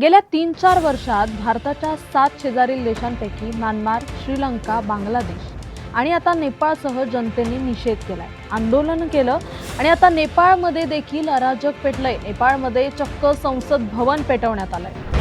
गेल्या तीन चार वर्षात भारताच्या सात शेजारील देशांपैकी म्यानमार श्रीलंका बांगलादेश आणि आता नेपाळसह जनतेने निषेध केलाय. आंदोलन केलं आणि आता नेपाळमध्ये देखील अराजक पेटलंय. नेपाळमध्ये चक्क संसद भवन पेटवण्यात आलंय.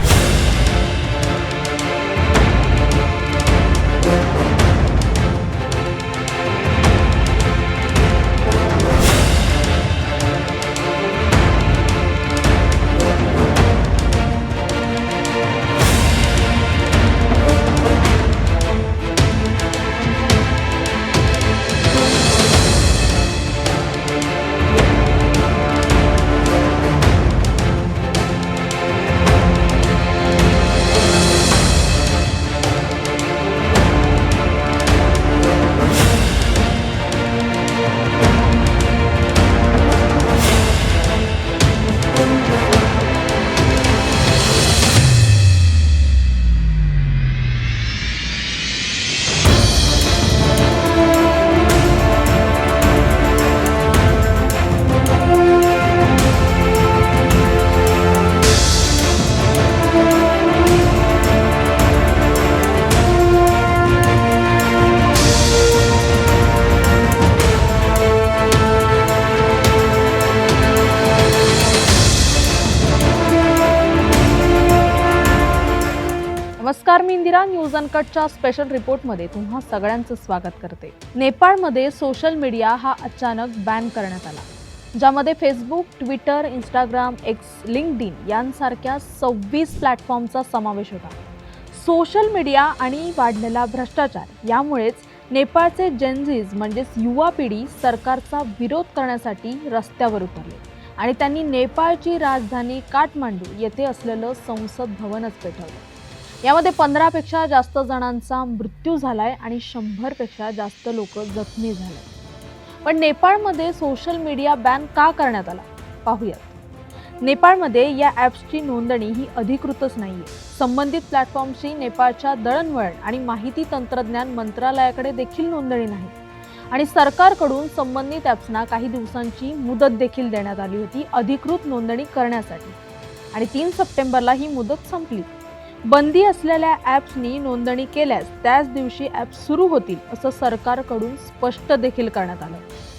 नमस्कार मी इंदिरा न्यूज अनकटच्या स्पेशल रिपोर्टमध्ये तुम्हा सगळ्यांचं स्वागत करते. नेपाळमध्ये सोशल मीडिया हा अचानक बॅन करण्यात आला. ज्यामध्ये Facebook Twitter Instagram X LinkedIn यांसारख्या सव्वीस प्लॅटफॉर्मचा समावेश होता. सोशल मीडिया आणि वाढलेला भ्रष्टाचार यामुळेच नेपाळचे जेनझीज म्हणजेच युवा पिढी सरकारचा विरोध करण्यासाठी रस्त्यावर उतरले आणि त्यांनी नेपाळची राजधानी काठमांडू येथे असलेलं संसद भवनच पेटवलं. यामध्ये पंधरापेक्षा जास्त जणांचा मृत्यू झालाय आणि शंभरपेक्षा जास्त लोक जखमी झाले. पण नेपाळमध्ये सोशल मीडिया बॅन का करण्यात आला? पाहूयात. नेपाळमध्ये या ॲप्सची नोंदणी ही अधिकृतच नाही आहे संबंधित प्लॅटफॉर्मची नेपाळच्या दळणवळण आणि माहिती तंत्रज्ञान मंत्रालयाकडे देखील नोंदणी नाही. आणि सरकारकडून संबंधित ॲप्सना काही दिवसांची मुदत देखील देण्यात आली होती अधिकृत नोंदणी करण्यासाठी. आणि तीन सप्टेंबरला ही मुदत संपली. बंदी असलेल्या ॲप्सनी नोंदणी केल्यास त्याच दिवशी ॲप सुरू होतील असं सरकारकडून स्पष्ट देखील करण्यात आलं.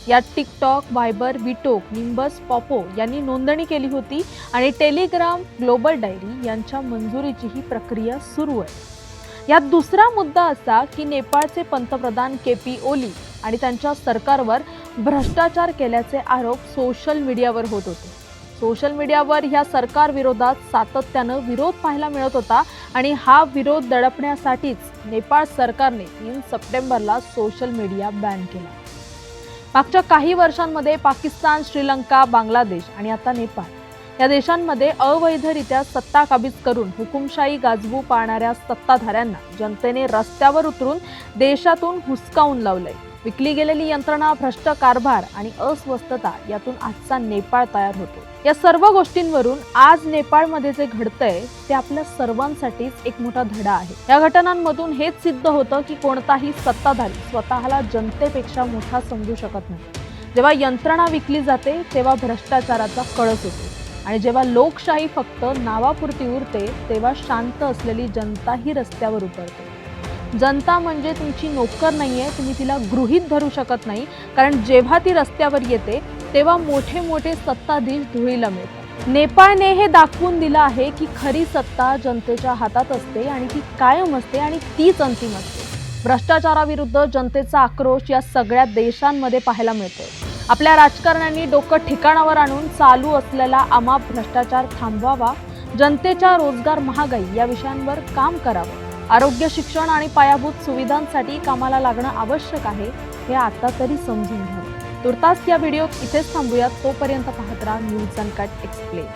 यात टिकटॉक व्हायबर विटोक निंबस पॉपो यांनी नोंदणी केली होती आणि टेलिग्राम ग्लोबल डायरी यांच्या मंजुरीची ही प्रक्रिया सुरू आहे. यात दुसरा मुद्दा असा की नेपाळचे पंतप्रधान के पी ओली आणि त्यांच्या सरकारवर भ्रष्टाचार केल्याचे आरोप सोशल मीडियावर होत होते. सोशल मीडियावर ह्या सरकार विरोधात सातत्यानं विरोध पाहायला मिळत होता आणि हा विरोध दडपण्यासाठीच नेपाळ सरकारने तीन सप्टेंबरला सोशल मीडिया बॅन केला. मागच्या काही वर्षांमध्ये पाकिस्तान श्रीलंका बांगलादेश आणि आता नेपाळ या देशांमध्ये अवैधरित्या सत्ता काबीज करून हुकुमशाही गाजवू पाहणाऱ्या सत्ताधाऱ्यांना जनतेने रस्त्यावर उतरून देशातून हुसकावून लावलंय. विकली गेलेली यंत्रणा भ्रष्ट कारभार आणि अस्वस्थता यातून आजचा नेपाळ तयार होतो. या सर्व गोष्टींवरून आज नेपाळमध्ये जे घडतंय ते आपल्या सर्वांसाठीच एक मोठा धडा आहे. या घटनांमधून हेच सिद्ध होतं की कोणताही सत्ताधारी स्वतःला जनतेपेक्षा मोठा समजू शकत नाही. जेव्हा यंत्रणा विकली जाते तेव्हा भ्रष्टाचाराचा कळस होतो आणि जेव्हा लोकशाही फक्त नावापुरती उरते तेव्हा शांत असलेली जनताही रस्त्यावर उतरते. जनता म्हणजे तुमची नोकर नाही आहे तुम्ही तिला गृहीत धरू शकत नाही. कारण जेव्हा ती रस्त्यावर येते तेव्हा मोठे मोठे सत्ताधीश धुळीला मिळतात. नेपाळने हे दाखवून दिलं आहे की खरी सत्ता जनतेच्या हातात असते आणि ती कायम असते आणि तीच अंतिम असते. भ्रष्टाचाराविरुद्ध जनतेचा आक्रोश या सगळ्या देशांमध्ये पाहायला मिळतो आपल्या राजकारण्यांनी डोकं ठिकाणावर आणून चालू असलेला अमाप भ्रष्टाचार थांबवावा जनतेच्या रोजगार महागाई या विषयांवर काम करावं. आरोग्य शिक्षण आणि पायाभूत सुविधांसाठी कामाला लागणं आवश्यक आहे हे आता तरी समजून घ्या तुर्तास या व्हिडिओ इथेच थांबूयात. तोपर्यंत पाहत राहा न्यूज अनकट एक्सप्लेन.